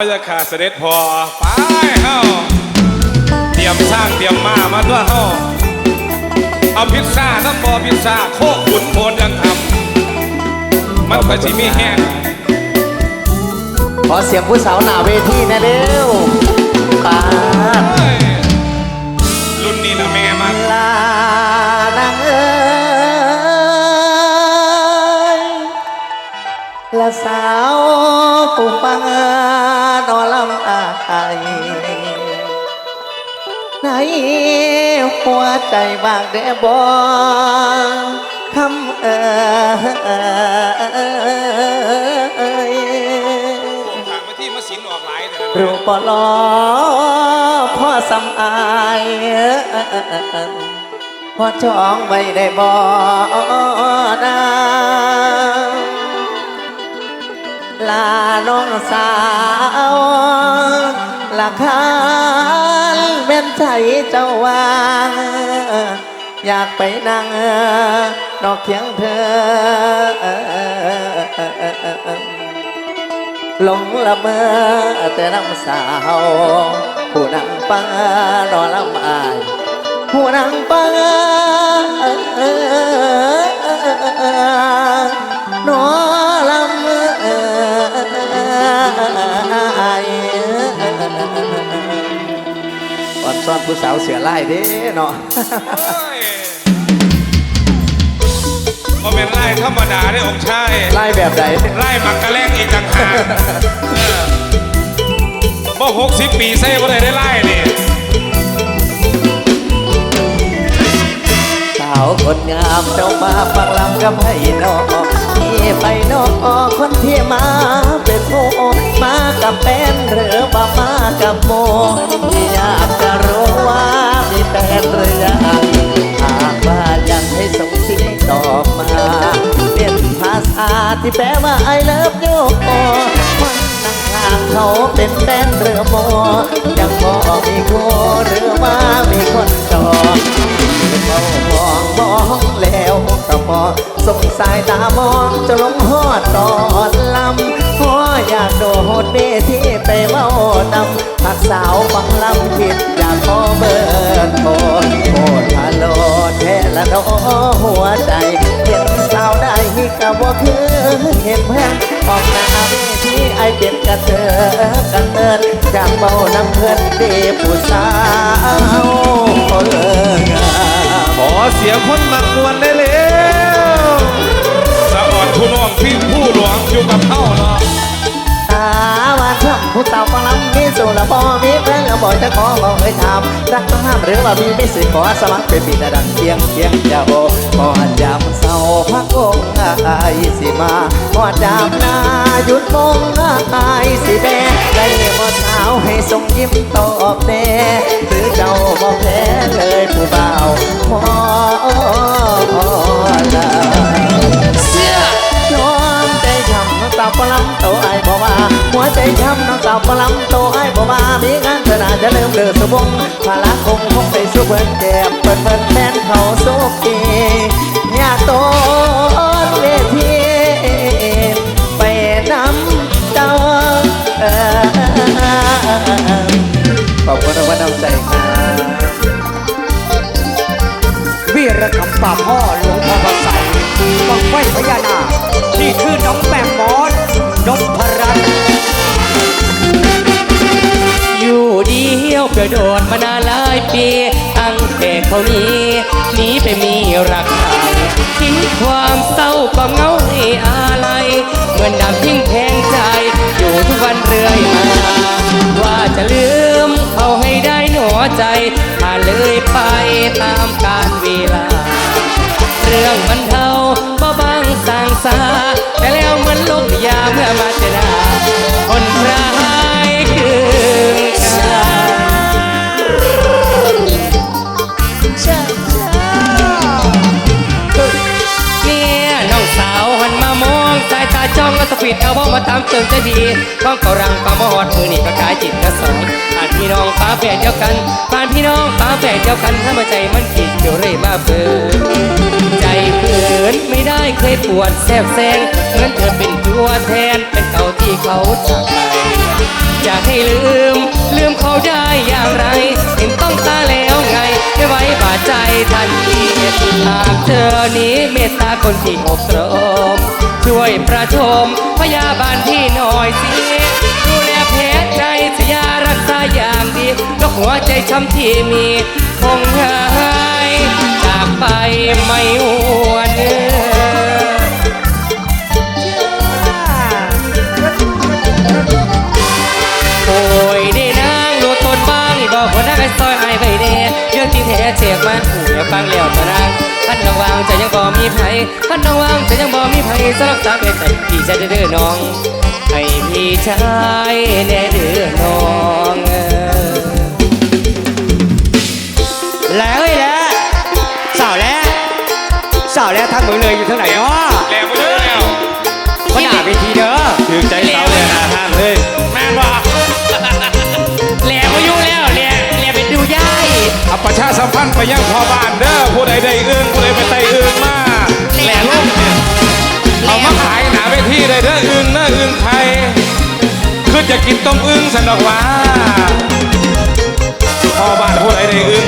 พระยาขาเสด็จพอไปเฮ้าเตรียมสร้างเตรียมมามาด้วยเฮ้าเอาพิซซ่าน้ำบอพิซซ่าโคกขุนโพนยังทำมันก็สิมีแห้งขอเสียงผู้สาวหน้าเวทีหนะเร็วปาดเฮ้ยรุ่นนี้นะแม่มันลานางเอ้ยละสาวผู้ฟังนอลำอาย ในหัวใจบางเดบอคำเอ่ยพวกทางไปที่มัสินออกหลายแต่นั้นรูปหลอพ่อสำอายพ่อจองไว้ได้บ่นา ลาน้องสาวลาคานเป็นใจเจ้าวางอยากไปนั่งนอกเคียงเธอ หลงละเมอแต่น้ำสาว ผู้นั่งปังรอลำอาย ผู้นั่งปังนอลำอาย ก่อนซ้อนผู้สาวเสือไล่เด้เนาะเฮ้ยบ่เป็นไล่ธรรมดาได้องค์ชายไล่แบบไหนไล่มักกะแลงอีกต่างหากเออบ่หกสิบปีใส่บ่ได้ได้ไล่นี่สาวคนงามเจ้ามาฟังลำกับให้นอที่ ไปนอกคนที่มาเป็นโมมากับแฟนหรือว่ามากับโมอยากจะรู้ว่ามีแฟนหรือยังหากว่ายังให้ส่งสิ่งตอบมาเป็นภาษาที่แปลว่า I love you คนนั่งข้างเขาเป็นแฟนหรือโมยังบอกมีคู่หรือ ส่งสายตามองจะลงหอดตอนลำพราะอยากโดดเวทีไปเมานำผักสาวฟังลำผิดอยากขอเบิร์นโทษโทษพาโลดแท้ละน้อหัวใจ เห็นสาวได้กับว่าคือเห็นเพื่อนออกหน้าเวทีไอเป็นกระเตอกันเตินจากเบานำเพื่อนเดผู้สาว แล้วบอกจะขอบอกเอ้ยถามรักต้องห้ามหรือว่ามีไม่สิขอสมัครเป็นปีดังเคียงเคียงจะโอพอดยามเศร้าพักองอายสิมาพอดยามนาหยุดมองอายสิแบได้บ่สาวให้ส่งยิ้มตอบแน่หรือเจ้าบอกแพ้เลยผู้เบาพอละเสื้อน้องใจช้ำน้องสาปลำโตไอ้บ่ว่าหัวใจช้ำน้องสาปลำโต บ่ว่ามีงานเธอน่าจะลืมเลือสบงภาระคงคงไปสู้เพิ่นแก้มเปิดเปิดแฟนเขาสุกีอยากโตเวทีไปน้ำเจ้าขอบคุณทุกคนน้ำใจครับวีรกรรมป่าพ่อหลวงพ่อพระใสยบังไฟพญานาคนี่คือน้องแปมหมอ โดดมานานหลายปีตั้งแต่เขานี้หนีไปมีรักใหม่ทิ้งความเศร้าความเหงาให้อะไรเหมือนดำทิ้งแทงใจ อยู่ทุกวันเรื่อยมาว่าจะลืมเขาให้ได้หนอใจผ่านเลยไปตามกาลเวลา เรื่องมันเท่าบ่บางสางสาแต่แล้วเหมันลมยาเมื่อมาเจอหน้าคนร้าะปิดเกินจะดีต้องเการังปลาหมอดมือนี่ก็กลายจิตกระสองผ่านพี่น้องป้าแฝดเดียวกันผ่านพี่น้องป้าแฝดเดียวกันถ้ามาใจมันผิดเดี๋ยวเร่มาเปิดใจเขินไม่ได้เคยปวดแสบแสงเหมือนเธอเป็นตัวแทนเป็นเก่าที่เขาจากไปจะให้ลืม ลืมเขาได้อย่างไร เห็นต้องตาแล้วไงไม่ไว้บาดใจทันทีหากเธอนี้เมตตาคนที่อบรม วยประชม พยาบาลที่หน่อยสิดูแลแผลใจสยารักษาอย่างดีนกหัวใจช้ำที่มี คงหายจากไปไม่หวนเนื้อโอ้ยได้นางรู้ตนบ้างบอกคนนักไอ้ซอยไอ้ไปเด้เรื่องที่แท้เจ็บมาหูอย่าฟังแล้วตัวนางท่านน้องวางใจยังบ่มีไผท่านน้องวางจะยัง สำหรับสาวเป็นใจพี่ชายเด้อน้อง ให้พี่ชายแน่เด้อน้องเออแล้วเอ้ยแล้วสาวแล้วสาวแล้วทางเมืองเลยอยู่ทางไหนเนาะแหลมไปเลยแล้วก็ด่าไปทีเด้อถือใจเสาเลยนะห้างเลยแม่นว่าแหลมมายุ่งแล้วแหลมแหลมไปดูย่ายเอาประชาสัมพันธ์ไปยังพ่อบ้านเด้อผู้ใดได้อึ้งผู้ใดไปไต่อึ้งมา เอามาขายหนาเวทีได้เด้ออึ้งเด้ออึ้งไทยคือจะกินต้มอึ้งสันดอกหว่าพ่อบ้านผู้ใดได้อึ้ง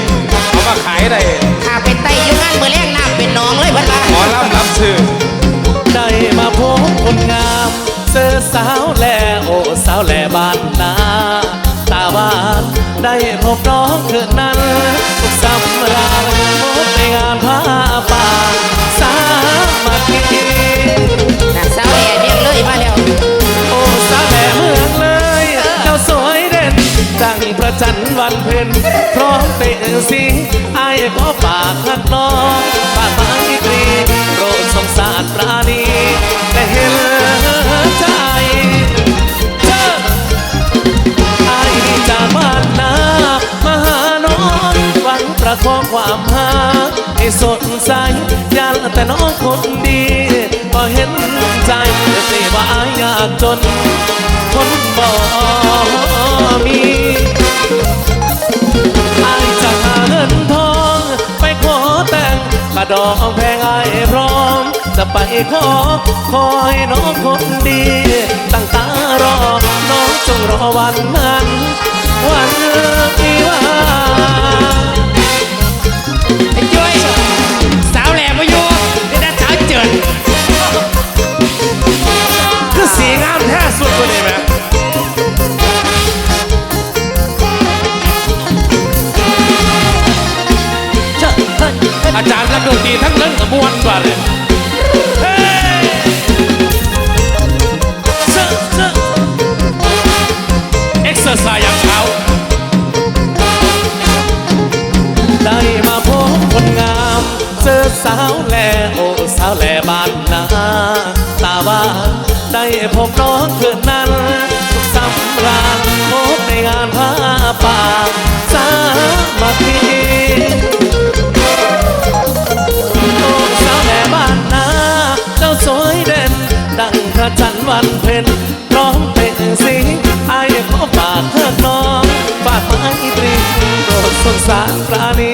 เอามาขายได้ถ้าเป็นไตอยู่งานมือแรงน้ำเป็นหน้องเลยเพิ่นว่าหมอลำรับชื่อได้มาพบคนงามเสื้อสาวแลโอสาวแลบ้านนาตาหวานได้พบน้องเธอนั้นทุกสำราญพบในงานผ้าป่าสามัคคีน่ะสาวแห ล่เรียกเลยมาแล้วโอ้สาวแลเมืองเลยเจ้าสวยเด่นดังพระจันทร์วันเพ็ญพร้อมเตะสิงไอ้ายขอฝากหักน้องฝากไม้ตรีโปรดสงสารปราณีได้เห็นใจเจ้าไอ้จากบ้านนามาหาน้องหวังประคองความหาให้สดใสยันแต่น้องคนดีก็เห็นใจแต่ว่า อายากจนคนบ่มีอายจะหาเงินทอง ไปขอแต่งกระดองแพงอายพร้อม จะไปขอคอยน้องคนดี ตั้งตารอ น้องจงรอวันนั้น วันที่ว่าไแท้สุดกว่านี้ไหมอาจารย์รับดนตรีทั้งเล่นกับมวนกว่าเลย เพ็ญพร้อมเป็นสิอายขอฝากเธอน้องฝากไม้ตรีโปรดสงสารปราณี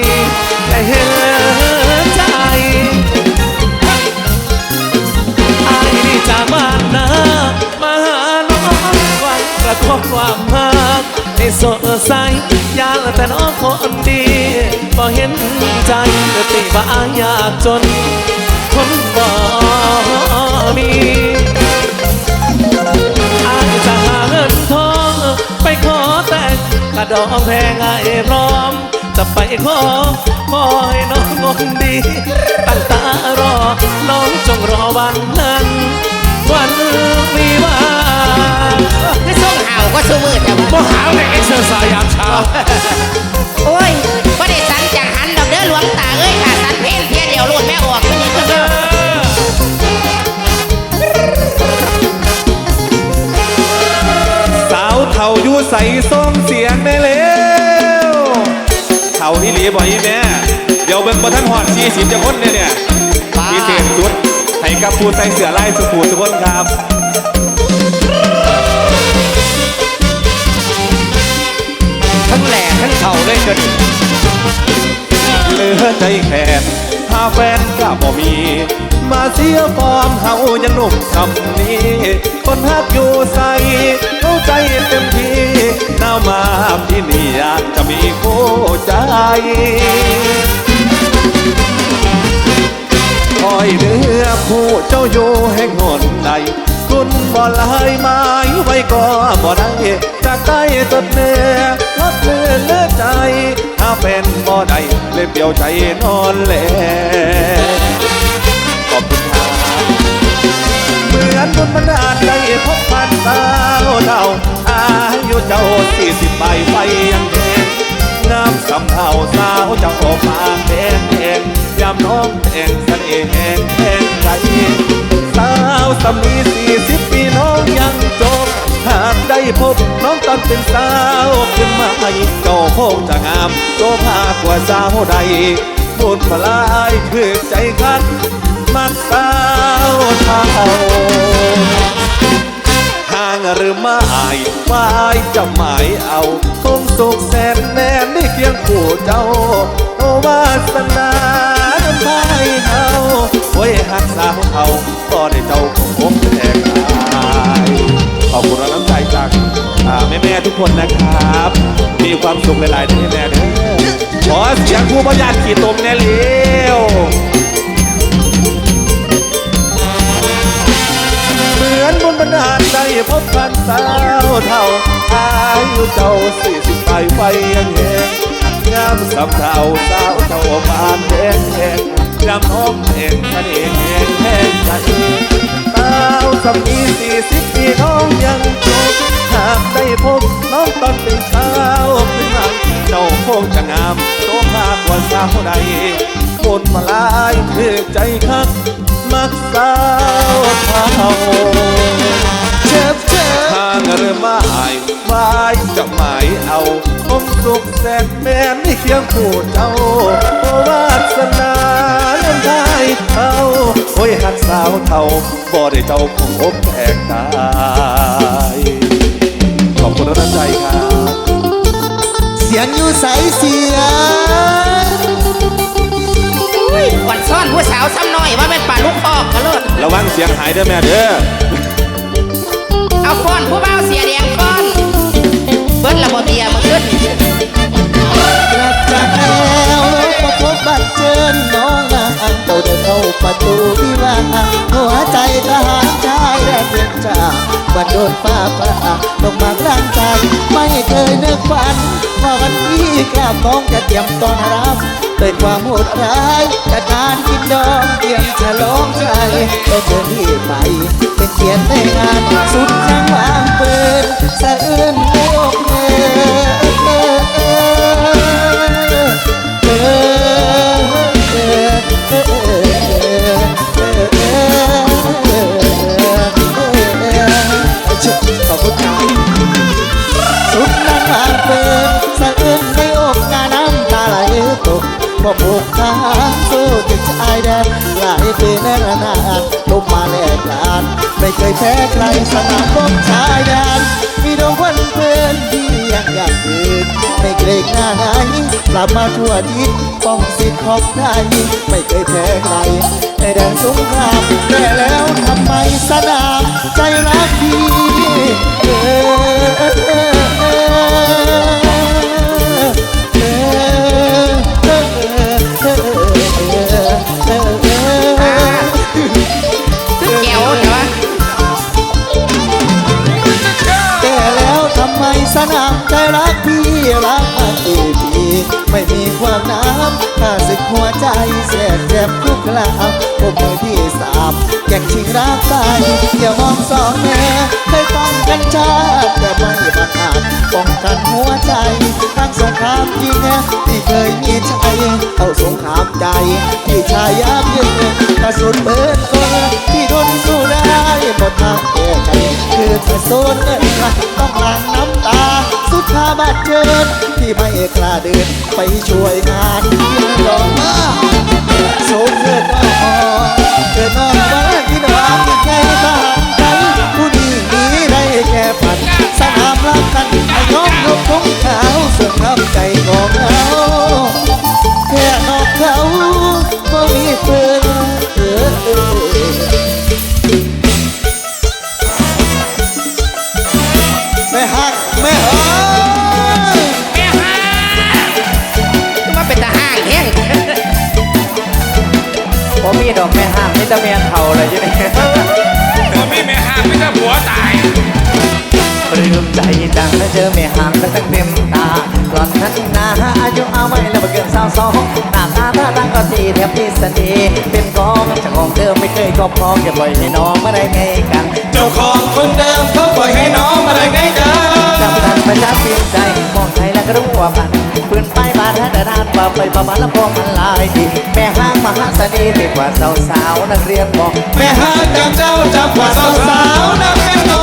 ได้เห็นใจอายนี่จากบ้านนามาหาน้องวังกระทบความหักให้สดใสยานแต่น้องคนดีก็เห็นใจแต่ติว่าอายยากจนคนบ่มี งกระดองแพงไอ้พร้อม จะไปขอขอให้น้องคนดีตั้งตารอ น้องจงรอวันนั้น วันวิวาห์คือส่งห่าวก็สู้มืดแต่ว่าบ่หาวในเอ็กซ์ไซส์ยามเช้าโอ้ยบ่ได้สันจังหันดอกเด้อหลวงตาเอ้ยค่ะสันเพลเพียเดียวโลดแม่ออกขึ้นนี่เด้อ เท่าอยู่ใส่ส้มเสียงได้แล้วเท่าอีหลีบ่อีแม่เดี๋ยวเบิ่งบ่ทันหอด40จะคนเนี่ยเนี่ยพิเศษสุดให้กับผู้ใส่เสื้อลายสุภูสุคนครับทั้งแหล่ทั้งเข่าเลยจนเหลือใจแค้นหาแฟนก็บ่มี มาเสียฟอร์มเฮายังหนุ่มคำนี้ คนฮักอยู่ใส่เข้าใจเต็มทีพี่นี่อยากจะมีคู่ใจคอยเนื้อผู้เจ้าอยู่แห่งหนใดคุณบ่ลายไม้ไว้ก็บ่ได้จากใต้จดเนื้อลดเลือเลือใจ ถ้าเป็นบ่ได้เลยเปลี่ยวใจนอนแล อนบุญบันดาลได้พบพันสาวเท่าอายุเจ้าสี่สิบใบไฟยังแดงงามสำเทาสาวเจ้าออกมาแดงแดงยามน้องแดงเสน่ห์แห่งแห่งใจสาวสำนีสี่สิบปีน้องยังจบหากได้พบน้องตอนเป็นสาวขึ้นมาให้เจ้าคงจะงามโตภากว่าสาวใดบุญมาลายคือใจคัด มักสาวเท่าห่างหรือไม่ไม่จะหมายเอาคงสุขแสนแน่นได้เคียงคู่เจ้า โอวาสนาน้ำพายเฮาไว้หักสาวเทาก็ได้เจ้าผมแตกตายขอบคุณน้ำใจจากแม่แม่ทุกคนนะครับ มีความสุขหลายๆที่แม่เด้อขอเสียงผู้ประหยัดขี่ตมแน่เลี้ยว พันสาวเท่าอายุเจ้าสี่สิบไปไฟยังแหงงามสำเท่าสาวเจ้าบานแดงแหงยำน้องแหงมันเองแหงแหงใจสาวสำนีสี่สิบปีน้องยังจบหากได้พบน้องตอนเป็นสาวขึ้นมาเจ้าคงจะงามโตมากกว่าสาวใดบนมาลายคือใจคักมักสาวเท่า เจ็บเจ็บห่างหรือไม่ไม่จะหมายเอาคงสุขแสนแม่ไม่เคียงคู่เจ้าโอวาสนาเล่นได้เท่าโอ้ยหักสาวเท่าบ่ได้เจ้าคงอบแตกตายขอบคุณน้ำใจครับเสียงอยู่ใสเสียงวันซ่อนผู้สาวซ้ำน้อยว่าเป็นป่าลูกคอกกระโลดระวังเสียงหายเด้อแม่เด้อ เอาฟ้อนผู้เบาเสียแดงฟ้อนเบิ้ลระบบเตียมาขึ้นกลับจากแล้วก็พบบัตรเจิญน้องนา งเจ้าเดินเข้าประตูวิวาห์หัวใจทหารชายแดนเวียงจ่าบันโดนฟ้าผ่าลงมากลางใจ ไม่เคยนึกฝันว่าวันนี้กลับน้องจะเตรียมต้อนรับด้วยความโหดร้ายจัดการกินดองเตรียมฉลองใจก็เดินที่ไปเป็นเกียรติในงานสุดยังวางเปิด ไม่เคยแพ้ใครสนามรบชายแดนมีดวงวันเพื่อนที่ยังอยากยืนไม่เกรงหน้าไหนกลับมาทั่วทิศป้องสิทธิ์ของไทยไม่เคยแพ้ใครในแดนสงครามแต่แล้วทำไมสนามใจรักพี่ รักมากี่ปีไม่มีความน้ำถ้าสึกหัวใจแสบเจ็บทุกคราวผมมือที่สามแย่งชิงรักไปอย่ามองสองแม่เคยป้องกันชาติแต่ไม่บังอาจป้องกันหัวใจทั้งสงครามจริงที่เคยมีใจเอาสงครามใจที่ชายยับยืนกระสุนเบิดคนที่ทนสู้ได้หมดทางแก้ใจคือพระโซนเงินต้องหลั่งน้ำตา ข้าบาดเจิดที่ไม่กล้าเดินไปช่วยงานลองมาโศกเกิดนอนเกิดนอนบ้านที่นอง แม่ห้างไม่จะเมียนเท่าเลยอยู่นี่บ่มีแม่ห้างไม่ใช่ผัวตายปลื้มใจจังได้เจอแม่ห่างตั้งเต็มตาก่อนนั้นนาอายุเอาไว้แล้วบ่เกินสาวสองหน้าตาท่าทางก็สีแทบพิสดีเป็นกองเจ้าของเดิมไม่เคยครอบครองอย่าปล่อยให้น้องมาได้ไงกัน เจ้าของคนเดิมเขาปล่อยให้น้องมาได้ไงกันจำทันประจับปีนใจ ก็รู้ว่ามันปืนไปบาดแท้แต่นานป่าไปประมาณแล้วพอมันลายดีแม่ห้างมหาเสน่ห์เด็กกว่าสาวสาวๆนักเรียนบอกแม่ห้างจำเจ้าจำกว่าสาวๆนักแม่นอ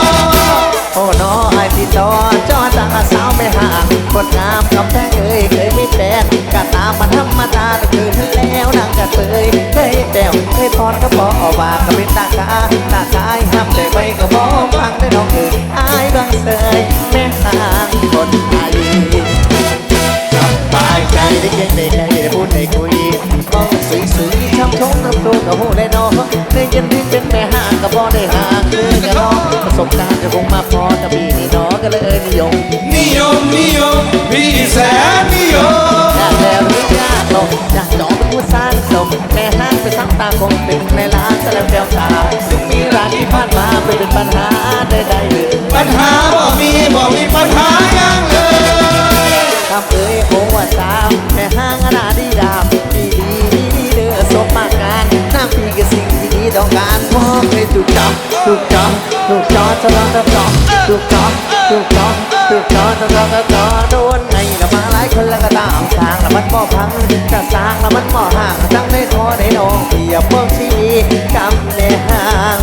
โอ้น้อไอพี่จอจอจังสาวไม่ห่างคนงามกับแท้เอ้ยเคยมีแฟนกะตามมาธรรมดาแต่คืนแล้วนางกะเตยเคยแต้วเคยพรก็บอกว่าก็เป็นตาคาตาคายห้ามใจไว้ก็บอกฟังได้น้องเอ้ยอายบางเสย เก่งได้ใจได้พูดได้คุยมองสวยสวยช้ำชมน้ำตัวกับหูได้นอได้ยินที่เป็นแม่ห่างกับพ่อได้ห่างคือกันนอประสบการณ์จะคงมาพอจะมีนี่นอก็เลยนิยม นิยมนิยมพี่แสนนิยมอยากแล้วหรือยากลงอยากจองเป็นผู้สร้างสมแม่ห้างไปซ้ำตาคงเป็นในร้านแสลงแก้วตาซึ่งมีรักที่ผ่านมาไม่เป็นปัญหาใดๆเลยปัญหาบ่มีบ่มีปัญหา คำเอ่ยโอ้ว่าสาวแม่ห้างอนาดีดามดีดีดีดีเด้อสมมากงานน้ำพีกับสิ่งที่ดีต้องการพอเคยถูกจับถูกจับถูกจอทะเลาะกับจอถูกจอถูกจอถูกจอทะเลาะกับจอโดนไงละมาหลายคนแล้วก็ตามทางละมันบ่พังจะสร้างละมันบ่ห่างจังได้อได้น้องเทียบพวกชีกำในห้าง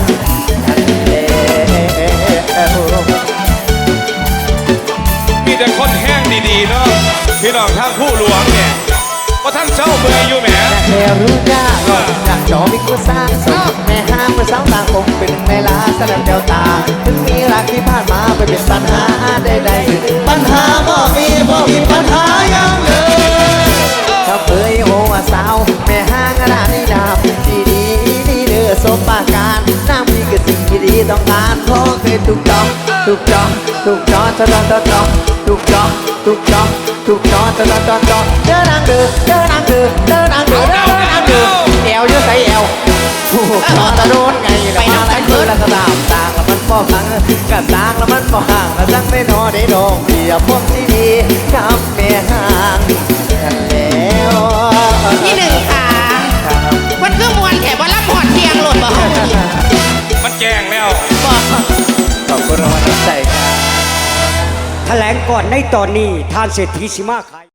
ว่าท่านเจ้าเบื่ออยู่แหมแค่รู้ยากหรอกจากจอมีกูสร้างสมแม่ห้ามเมื่อสาวต่างคงเป็นในลาแสดงแก้วตาถึงมีรักที่ผ่านมาไปเป็นปัญหาใดๆปัญหาบ่มีบ่มีปัญหาอย่างเลยถ้าเคยโอ้ว่าสาวแม่ห้างขนาดนี้ดาบดีดีดีเด้อสมปาการน้ำมีก็สิ่งที่ดีต้องการเพราะเคยถูกจองถูกจองถูกจองจองจองจองถูกจองถูกจองถูกจองจองจองจอด นนางเดือเดินนางเดือเดินนางเดือเดินนางเดือแอวเยอะใส่แอวถูกจอตะโดนไงแล้วมาแล้วคือแล้วก็ตามต่างแล้วมันบ่ฟังกะตางแล้วมันบ่ห่างแล้วจังได้นอได้ดองเดียพวกที่ดีกับแม่ห่างกันแล้วที่หนึ่งค่ะมันคือมวนแถบว่ารับหอดเตียงหล่นบ่ห้องนี้มันแจงแล้วบอกขอบคุณรางวัลน้ำใจครับแถลงก่อนในตอนนี้ทานเศรษฐีสิมาขาย